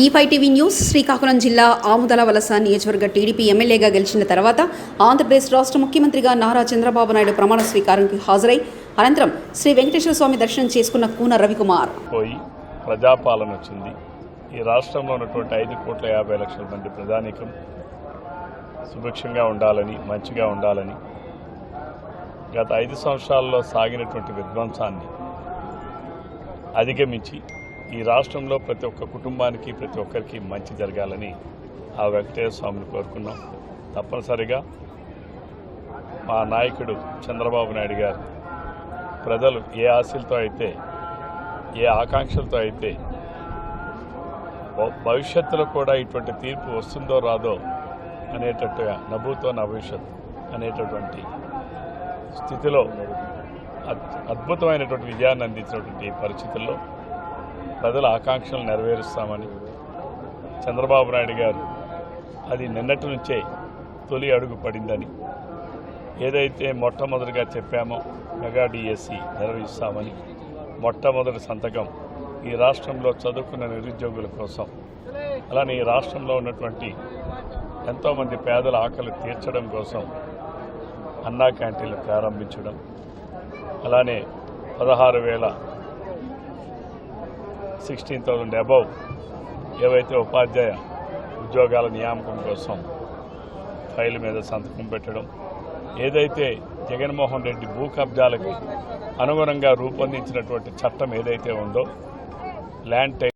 ఈ five TV news Srikakulam జిల్లా ఆముదల వలస నియోజకవర్గ టీడీపీ ఎమ్మెల్యేగా గెలిచిన తర్వాత ఆంధ్రప్రదేశ్ రాష్ట్ర ముఖ్యమంత్రిగా నారా చంద్రబాబు నాయుడు ప్రమాణ స్వీకారానికి హాజరై అనంతరం శ్రీ వెంకటేశ్వర స్వామి దర్శనం చేసుకున్న కూన రవికుమార్. పోయి ప్రజాపాలన వచ్చింది. ఈ రాష్ట్రంలో ఉన్నటువంటి ఐదు కోట్ల యాభై లక్షల మంది ప్రజానీకం సుభిక్షంగా ఉండాలని మంచిగా ఉండాలని గత ఐదు సంవత్సరాల్లో సాగినటువంటి విధ్వంసాన్ని అధిగమించి ఈ రాష్ట్రంలో ప్రతి ఒక్క కుటుంబానికి ప్రతి ఒక్కరికి మంచి జరగాలని ఆ వెంకటేశ్వర స్వామిని కోరుకున్నాం. తప్పనిసరిగా మా నాయకుడు చంద్రబాబు నాయుడు గారు ప్రజలు ఏ ఆశలతో అయితే ఏ ఆకాంక్షలతో అయితే భవిష్యత్తులో కూడా ఇటువంటి తీర్పు వస్తుందో రాదో అనేటట్టుగా నభూతో నా భవిష్యత్ అనేటటువంటి స్థితిలో అద్- అద్భుతమైనటువంటి విజయాన్ని అందించినటువంటి పరిస్థితుల్లో ప్రజల ఆకాంక్షలు నెరవేరుస్తామని చంద్రబాబు నాయుడు గారు అది నిన్నటి నుంచే తొలి అడుగు పడిందని ఏదైతే మొట్టమొదటిగా చెప్పామో మెగా డిఎస్సి నిర్వహిస్తామని మొట్టమొదటి సంతకం ఈ రాష్ట్రంలో చదువుకున్న నిరుద్యోగుల కోసం. అలానే ఈ రాష్ట్రంలో ఉన్నటువంటి ఎంతోమంది పేదల ఆకలి తీర్చడం కోసం అన్నా క్యాంటీన్లు ప్రారంభించడం. అలానే పదహారు వేల సిక్స్టీన్ థౌజండ్ అబౌవ్ ఏవైతే ఉపాధ్యాయ ఉద్యోగాల నియామకం కోసం ఫైల్ మీద సంతకం పెట్టడం ఏదైతే జగన్మోహన్ రెడ్డి భూ కబ్జాలకు అనుగుణంగా రూపొందించినటువంటి చట్టం ఏదైతే ఉందో ల్యాండ్ టై